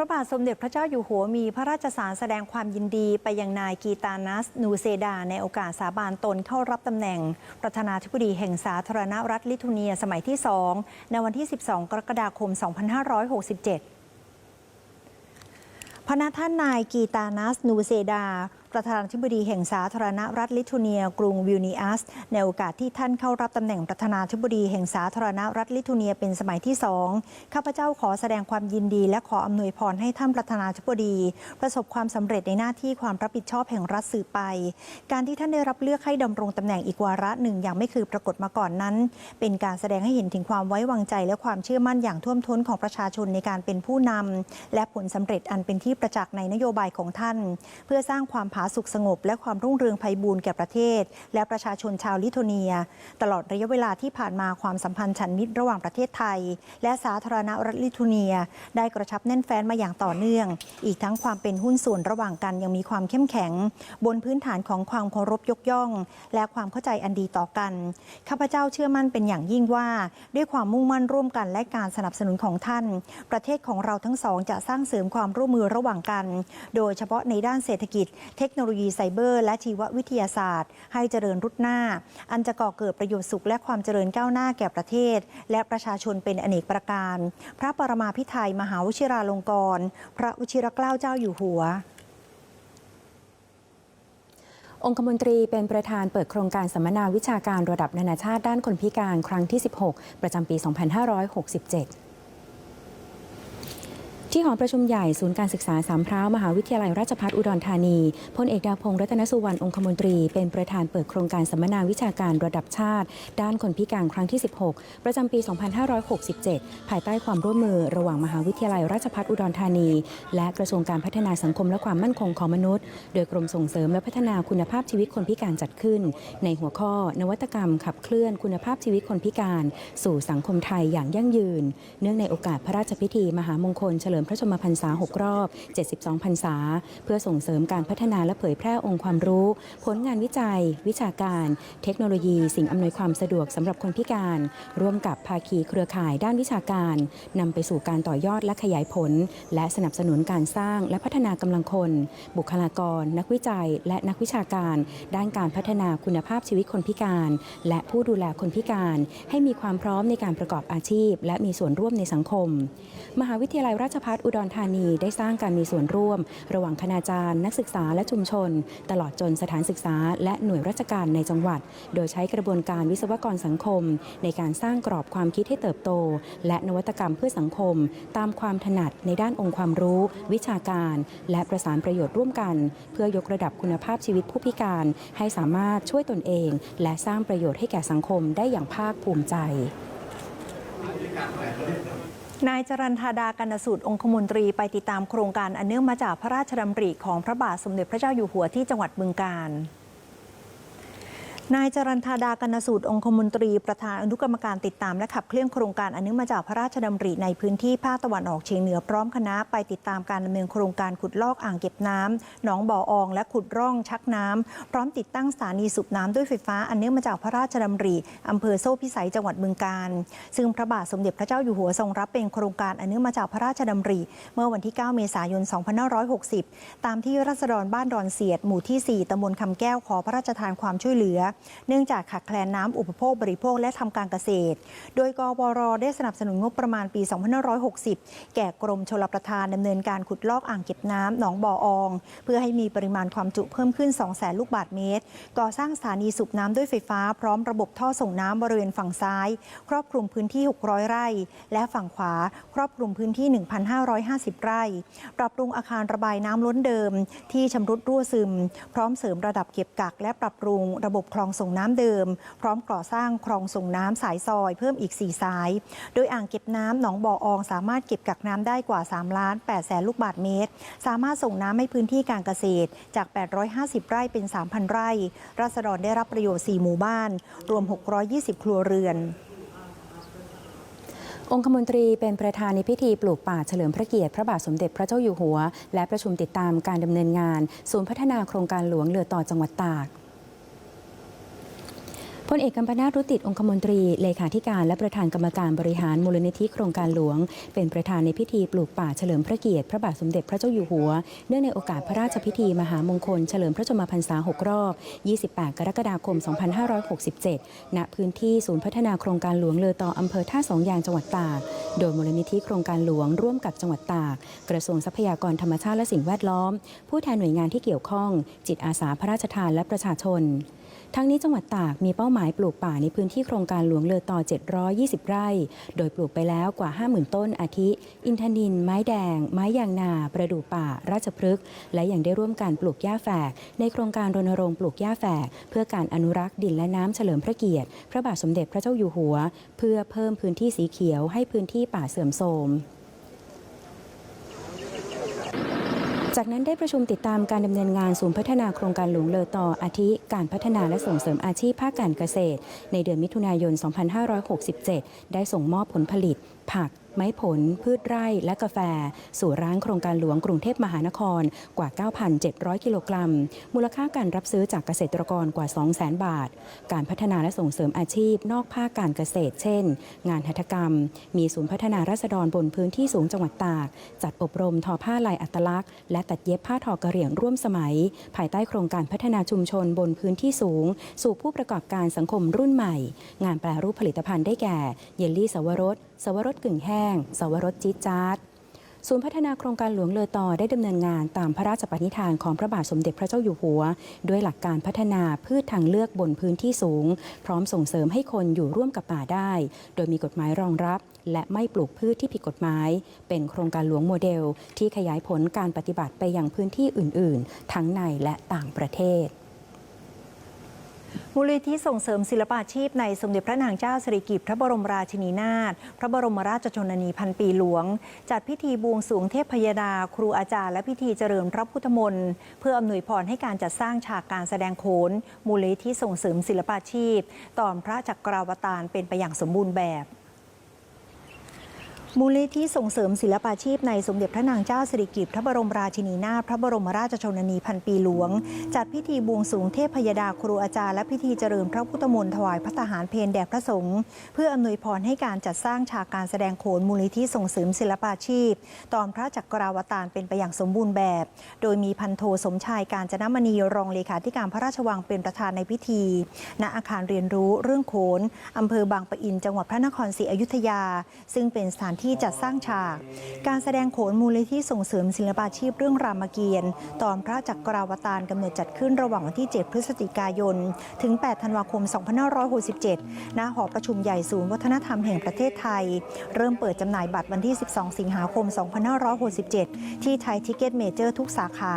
พระบาทสมเด็จพระเจ้าอยู่หัวมีพระราชสารแสดงความยินดีไปยังนายกีตานัส นูเซดา ในโอกาสสาบานตนเข้ารับตำแหน่ง ประธานาธิบดีแห่งสาธารณรัฐลิทัวเนียสมัยที่ 2 ในวันที่ 12 กรกฎาคม 2567พระนาท่านนายกีตานัส นูเซดา ประธานาธิบดีแห่งสาธารณรัฐลิทัวเนีย กรุงวิลนีอัส ในโอกาสที่ท่านเข้ารับตำแหน่งประธานาธิบดีแห่งสาธารณรัฐลิทัวเนียเป็นสมัยที่สองข้าพเจ้าขอแสดงความยินดี และขออำนวยพรให้ท่านประธานาธิบดี ประสบความสำเร็จในหน้าที่ความรับผิดชอบแห่งรัฐสืบไป การที่ท่านได้รับเลือกให้ดำรงตำแหน่งอีกวาระหนึ่งอย่างไม่เคยปรากฏมาก่อนนั้น เป็นการแสดงให้เห็นถึงความไว้วางใจ และความเชื่อมั่นอย่างท่วมท้นของประชาชนในการเป็นผู้นำและผลสำเร็จอันเป็นที่ประจักษ์ในนโยบายของท่าน เพื่อสร้างความาสุกสงบ และความรุ่งเรืองไพบูรย์แก่ประเทศ และประชาชนชาวลิทัวเนีย ตลอดระยะเวลาที่ผ่านมาความสัมพันธ์ฉันมิตรระหว่างประเทศไทย และสาธารณรัฐลิทัวเนีย ได้กระชับแน่นแฟ้นมาอย่างต่อเนื่อง อีกทั้งความเป็นหุ้นส่วนระหว่างกันยังมีความเข้มแข็ง บนพื้นฐานของความเคารพยกย่อง และความเข้าใจอันดีต่อกันข้าพเจ้าเชื่อมั่นเป็นอย่างยิ่งว่า ด้วยความมุ่งมั่นร่วมกันและการสนับสนุนของท่าน ประเทศของเราทั้งสองจะสร้างเสริมความร่วมมือระหว่างกัน โดยเฉพาะในด้านเศรษฐกิจเทคคโนโลยีไซเบอร์ และชีววิทยาศาสตร์ ให้เจริญรุดหน้า อันจะก่อเกิดประโยชน์สุขและความเจริญก้าวหน้าแก่ประเทศ และประชาชนเป็นอเนกประการ พระปรมาภิไธยมหาวชิราลงกรณ์พระวชิรเกล้าเจ้าอยู่หัวองคมนตรีเป็นประธานเปิดโครงการสัมมนาวิชาการระดับนานาชาติด้านคนพิการครั้งที่ 16 ประจำปี 2567 ที่หอประชุมใหญ่ศูนย์การศึกษาสามพร้าวมหาวิทยาลัยราชภัฏอุดรธานีพลเอกดาวพงษ์รัตนสุวรรณองคมนตรี เป็นประธานเปิดโครงการสัมมนาวิชาการระดับชาติ ด้านคนพิการครั้งที่ 16 ประจำปี 2567 ภายใต้ความร่วมมือระหว่างมหาวิทยาลัยราชภัฏอุดรธานี และกระทรวงการพัฒนาสังคมและความมั่นคงของมนุษย์ โดยกรมส่งเสริมและพัฒนาคุณภาพชีวิตคนพิการจัดขึ้น ในหัวข้อ นวัตกรรม ขับเคลื่อนคุณภาพชีวิตคนพิการ สู่สังคมไทยอย่างยั่งยืน เนื่องในโอกาสพระราชพิธี มหามงคลเฉลิมพระชนมพรรษา 6 รอบ 72 พรรษา เพื่อส่งเสริมการพัฒนาและเผยแพร่องค์ความรู้ ผลงานวิจัย วิชาการ เทคโนโลยี สิ่งอำนวยความสะดวกสำหรับคนพิการ ร่วมกับภาคีเครือข่ายด้านวิชาการนำไปสู่การต่อยอดและขยายผล และสนับสนุนการสร้างและพัฒนากำลังคน บุคลากร นักวิจัย และนักวิชาการ ด้านการพัฒนาคุณภาพชีวิตคนพิการ และผู้ดูแลคนพิการ ให้มีความพร้อมในการประกอบอาชีพ และมีส่วนร่วมในสังคม มหาวิทยาลัยราชภัฏอุดรธานีได้สร้างการมีส่วนร่วม ระหว่างคณาจารย์ นักศึกษาและชุมชน ตลอดจนสถานศึกษา และหน่วยราชการในจังหวัด โดยใช้กระบวนการวิศวกรสังคม ในการสร้างกรอบความคิดให้เติบโต และนวัตกรรมเพื่อสังคม ตามความถนัดในด้านองค์ความรู้ วิชาการ และประสานประโยชน์ร่วมกัน เพื่อยกระดับคุณภาพชีวิตผู้พิการ ให้สามารถช่วยตนเอง และสร้างประโยชน์ให้แก่สังคมได้อย่างภาคภูมิใจ นายจรันธาดากันสูตรองคมนตรีไปติดตามโครงการอันเนื่องมาจากพระราชดำริของพระบาทสมเด็จพระเจ้าอยู่หัวที่จังหวัดบึงกาฬ นายจรันธาดากนสูตรองคมนตรีประธานอนุกรรมการติดตามและขับเคลื่อนโครงการอันเนื่องมาจากพระราชดำริในพื้นที่ภาคตะวันออกเฉียงเหนือพร้อมคณะไปติดตามการดำเนินโครงการขุดลอกอ่างเก็บน้ำหนองบ่อออง และขุดร่องชักน้ำพร้อมติดตั้งสถานีสูบน้ำด้วยไฟฟ้าอันเนื่องมาจากพระราชดำริอำเภอโซ่พิสัยจังหวัดบึงกาฬซึ่งพระบาทสมเด็จพระเจ้าอยู่หัวทรงรับเป็นโครงการอันเนื่องมาจากพระราชดำริ เมื่อวันที่ 9 เมษายน 2560 ตามที่รัษฎรบ้านดอนเสียดหมู่ที่ 4ตำบลคำแก้วขอพระราชทานความช่วยเหลือเนื่องจากขาดแคลนน้ำอุปโภคบริโภคและทำการเกษตร โดยกวรได้สนับสนุนงบประมาณปี 2560 แก่กรมชลประทานดำเนินการขุดลอกอ่างเก็บน้ำหนองบ่อออง เพื่อให้มีปริมาณความจุเพิ่มขึ้น 200,000 ลูกบาศก์เมตร ก่อสร้างสถานีสูบน้ำด้วยไฟฟ้าพร้อมระบบท่อส่งน้ำบริเวณฝั่งซ้าย ครอบคลุมพื้นที่ 600 ไร่ และฝั่งขวา ครอบคลุมพื้นที่ 1,550 ไร่ ปรับปรุงอาคารระบายน้ำล้นเดิม ที่ชำรุดรั่วซึม พร้อมเสริมระดับเก็บกักและปรับปรุงระบบคลองส่งน้ำเดิม พร้อมก่อสร้างคลองส่งน้ำสายซอยเพิ่มอีก 4 สาย โดยอ่างเก็บน้ำหนองบ่ออองสามารถเก็บกักน้ำได้กว่า3ล้าน8แสนลูกบาศก์เมตร สามารถส่งน้ำให้พื้นที่การเกษตรจาก 850 ไร่เป็น 3,000 ไร่ ราษฎรได้รับประโยชน์ 4 หมู่บ้าน รวม 620 ครัวเรือนองคมนตรีเป็นประธานในพิธีปลูกป่าเฉลิมพระเกียรติพระบาทสมเด็จพระเจ้าอยู่หัว และประชุมติดตามการดำเนินงาน ศูนย์พัฒนาโครงการหลวงเรือต่อจังหวัดตาก พลเอกกัมปนาตรุติดองคมนตรี เลขาธิการและประธานกรรมการบริหารมูลนิธิโครงการหลวง เป็นประธานในพิธีปลูกป่าเฉลิมพระเกียรติพระบาทสมเด็จพระเจ้าอยู่หัว เนื่องในโอกาสพระราชพิธีมหามงคลเฉลิมพระชนมพรรษา 6 รอบ 28 กรกฎาคม 2567 ณ พื้นที่ศูนย์พัฒนาโครงการหลวงเลอต่ออำเภอท่าสองยางจังหวัดตาก โดยมูลนิธิโครงการหลวงร่วมกับจังหวัดตาก กระทรวงทรัพยากรธรรมชาติและสิ่งแวดล้อม ผู้แทนหน่วยงานที่เกี่ยวข้อง จิตอาสาพระราชทานและประชาชน ทั้งนี้จังหวัดตากมีเป้าหมายปลูกป่าในพื้นที่โครงการหลวงเลอต่อ 720 ไร่ โดยปลูกไปแล้วกว่า 50,000 ต้นอาทิ อินทนิน ไม้แดง ไม้ยางนา ประดู่ป่า ราชพฤกษ์ และยังได้ร่วมการปลูกหญ้าแฝก ในโครงการรณรงค์ปลูกหญ้าแฝก เพื่อการอนุรักษ์ดินและน้ำเฉลิมพระเกียรติ พระบาทสมเด็จพระเจ้าอยู่หัว เพื่อเพิ่มพื้นที่สีเขียวให้พื้นที่ป่าเสื่อมโทรม จาก นั้นได้ประชุมติดตามการดำเนินงานศูนย์พัฒนาโครงการหลวงเลอต่ออาทิ การพัฒนาและส่งเสริมอาชีพภาคการเกษตร ในเดือนมิถุนายน 2567 ได้ส่งมอบผลผลิต ผัก ไม้ผล พืชไร่และกาแฟ สู่ร้านโครงการหลวงกรุงเทพมหานครกว่า 9,700 กิโลกรัม มูลค่าการรับซื้อจากเกษตรกรกว่า 200,000 บาท การพัฒนาและส่งเสริมอาชีพ นอกภาคการเกษตร เช่น งานหัตถกรรม มีศูนย์พัฒนารัษฎรบนพื้นที่สูงจังหวัดตาก จัดอบรมทอผ้าลายอัตลักษณ์ และตัดเย็บผ้าทอกระเหรี่ยงร่วมสมัย ภายใต้โครงการพัฒนาชุมชนบนพื้นที่สูง สู่ผู้ประกอบการสังคมรุ่นใหม่ งานแปรรูปผลิตภัณฑ์ได้แก่ เยลลี่สวรสสวรสกึ่งแห้งสวรสจี๊ดจ๊าดศูนย์พัฒนาโครงการหลวงเลอต่อได้ดำเนินงานตามพระราชปณิธานของพระบาทสมเด็จพระเจ้าอยู่หัว ด้วยหลักการพัฒนาพืชทางเลือกบนพื้นที่สูง พร้อมส่งเสริมให้คนอยู่ร่วมกับป่าได้ โดยมีกฎหมายรองรับ และไม่ปลูกพืชที่ผิดกฎหมาย เป็นโครงการหลวงโมเดล ที่ขยายผลการปฏิบัติไปยังพื้นที่อื่น ๆ ทั้งในและต่างประเทศ มูลนิธิส่งเสริมศิลปาชีพในสมเด็จพระนางเจ้าสิริกิติ์พระบรมราชินีนาถพระบรมราชชนนีพันปีหลวง จัดพิธีบวงสรวงเทพพยดา ครูอาจารย์และพิธีเจริญพระพุทธมนต์เพื่ออำนวยพรให้การจัดสร้างฉากการแสดงโขน มูลนิธิส่งเสริมศิลปาชีพ ตอนพระจักราวตารเป็นไปอย่างสมบูรณ์แบบ มูลนิธิส่งเสริมศิลปาชีพในสมเด็จพระนางเจ้าสิริกิติ์พระบรมราชินีนาถพระบรมราชชนนีพันปีหลวง จัดพิธีบวงสรวงเทพพยดาครูอาจารย์และพิธีเจริญพระพุทธมนต์ถวายพระทหารเพลแด่พระสงฆ์เพื่ออำนวยพรให้การจัดสร้างฉากการแสดงโขนมูลนิธิส่งเสริมศิลปาชีพ ตอนพระจักราวตารเป็นไปอย่างสมบูรณ์แบบ โดยมีพันโทสมชายการจนมณีรองเลขาธิการพระราชวังเป็นประธานในพิธี ณอาคารเรียนรู้เรื่องโขนอำเภอบางปะอินจังหวัดพระนครศรีอยุธยา ซึ่งเป็นสถานที่จัดสร้างฉาก การแสดงโขนมูลนิธิส่งเสริมศิลปาชีพเรื่องรามเกียรติ์ตอนพระจักราวตารกำเนิดจัดขึ้นระหว่างวันที่ 7 พฤศจิกายน ถึง 8 ธันวาคม 2567 ณ หอประชุมใหญ่ศูนย์วัฒนธรรมแห่งประเทศไทย เริ่มเปิดจำหน่ายบัตรวันที่ 12 สิงหาคม 2567 ที่ไทยทิเก็ตเมเจอร์ทุกสาขา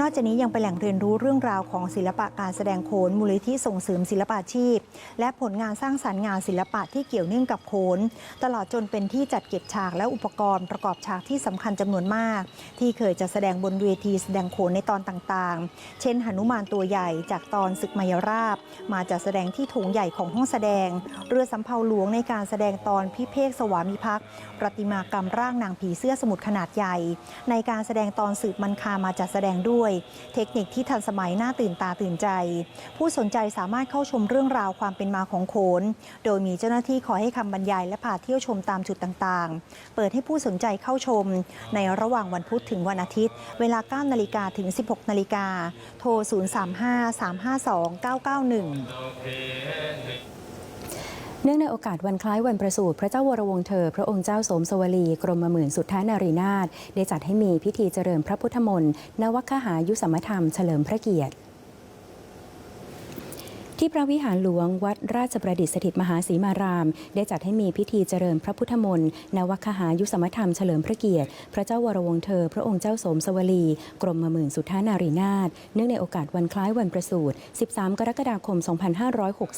นอกจากนี้ยังเป็นแหล่งเรียนรู้เรื่องราวของศิลปะการแสดงโขนมูลนิธิส่งเสริมศิลปาชีพ และผลงานสร้างสรรค์งานศิลปะที่เกี่ยวเนื่องกับโขน ตลอดจนเป็นที่จัดเก็บฉากและอุปกรณ์ประกอบฉากที่สำคัญจำนวนมาก ที่เคยจะแสดงบนเวทีแสดงโขนในตอนต่างๆ เช่นหนุมานตัวใหญ่จากตอนศึกมายราบ มาจัดแสดงที่โถงใหญ่ของห้องแสดง เรือสำเภาหลวงในการแสดงตอนพิเภกสวามิภักดิ์ประติมากรรมร่างนางผีเสื้อสมุทรขนาดใหญ่ ในการแสดงตอนสืบมันคามาจัดแสดงด้วย เทคนิคที่ทันสมัยน่าตื่นตาตื่นใจ ผู้สนใจสามารถเข้าชมเรื่องราวความเป็นมาของโขน โดยมีเจ้าหน้าที่คอยให้คำบรรยายและพาเที่ยวชมตามจุดต่างๆเปิดให้ผู้สนใจเข้าชม ในระหว่างวันพุธถึงวันอาทิตย์ เวลา 9 นาฬิกาถึง 16 นาฬิกา โทร 035 352 991เนื่องในโอกาสวันคล้ายวันประสูติพระเจ้าวรวงศ์เธอ พระองค์เจ้าสมสวลี กรมหมื่นสุทธานารีนาถได้จัดให้มีพิธีเจริญพระพุทธมนต์นวัคหายุสมธรรมเฉลิมพระเกียรติ ที่พระวิหารหลวงวัดราชประดิษฐ์สถิตมหาศรีมาราม ได้จัดให้มีพิธีเจริญพระพุทธมนต์นวัคหายุสมธรรมเฉลิมพระเกียรติ พระเจ้าวรวงเธอ พระองค์เจ้าสมสวลี กรมหมื่นสุทธานารีนาถเนื่องในโอกาสวันคล้ายวันประสูติ 13 กรกฎาคม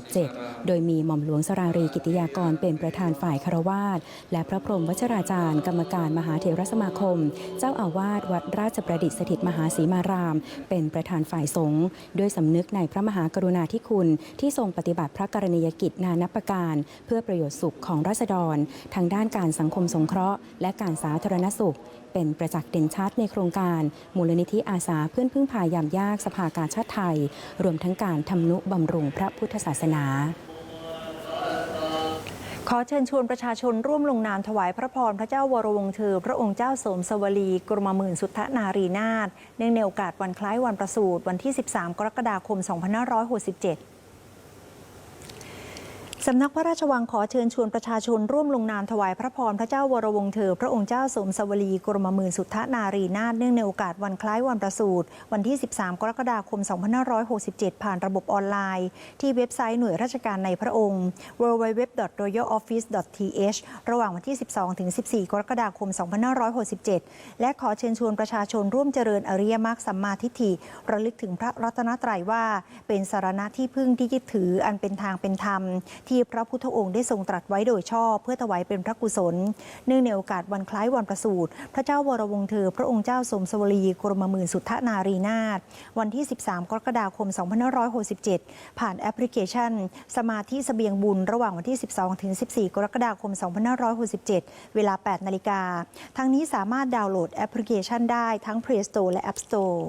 2567 โดยมีหม่อมหลวงสรารีกิติยากรเป็นประธานฝ่ายคารวาสและพระพรหมวชราจารย์ กรรมการมหาเถรสมาคม เจ้าอาวาสวัดราชประดิษฐ์สถิตมหาศรีมาราม เป็นประธานฝ่ายสงฆ์ด้วยสำนึกในพระมหากรุณาธิคุณที่ทรงปฏิบัติพระกรณียกิจนานับประการ เพื่อประโยชน์สุขของราษฎร ทางด้านการสังคมสงเคราะห์ และการสาธารณสุข เป็นประจักษ์เด่นชัดในโครงการ มูลนิธิอาสาเพื่อนพึ่งพายามยากสภากาชาติไทย รวมทั้งการทำนุบำรุงพระพุทธศาสนาขอเชิญชวนประชาชนร่วมลงนามถวายพระพรพระเจ้าวรวงศ์เธอ พระองค์เจ้าสมสวลี กรมหมื่นสุทธนารีนาถเนื่องในโอกาสวันคล้ายวันประสูติวันที่ 13 กรกฎาคม 2567 สำนักพระราชวังขอเชิญชวนประชาชนร่วมลงนามถวายพระพรพระเจ้าวรวงศ์เธอ พระองค์เจ้าสมสวลีกรมหมื่นสุทธนารีนาถเนื่องในโอกาสวันคล้ายวันประสูติวันที่ 13 กรกฎาคม 2567 ผ่านระบบออนไลน์ ที่เว็บไซต์หน่วยราชการในพระองค์ www.royaloffice.th ระหว่างวันที่ 12 ถึง 14 กรกฎาคม 2567 และขอเชิญชวนประชาชนร่วมเจริญอริยมรรคสัมมาทิฏฐิระลึกถึงพระรัตนตรัยว่า เป็นสารณะที่พึ่งที่ยึดถืออันเป็นทางเป็นธรรมที่พระพุทธองค์ได้ทรงตรัสไว้โดยชอบเพื่อถวายเป็นพระกุศล เนื่องในโอกาสวันคล้ายวันประสูติพระเจ้าวรวงศ์เธอ พระองค์เจ้าสมสวลีกรมหมื่นสุทธนารีนาถวันที่ 13 กรกฎาคม 2567 ผ่านแอปพลิเคชัน สมาธิเสบียงบุญระหว่างวันที่ 12 ถึง 14 กรกฎาคม 2567 เวลา 8 นาฬิกา ทั้งนี้สามารถดาวน์โหลดแอปพลิเคชันได้ทั้ง Play Store และ App Store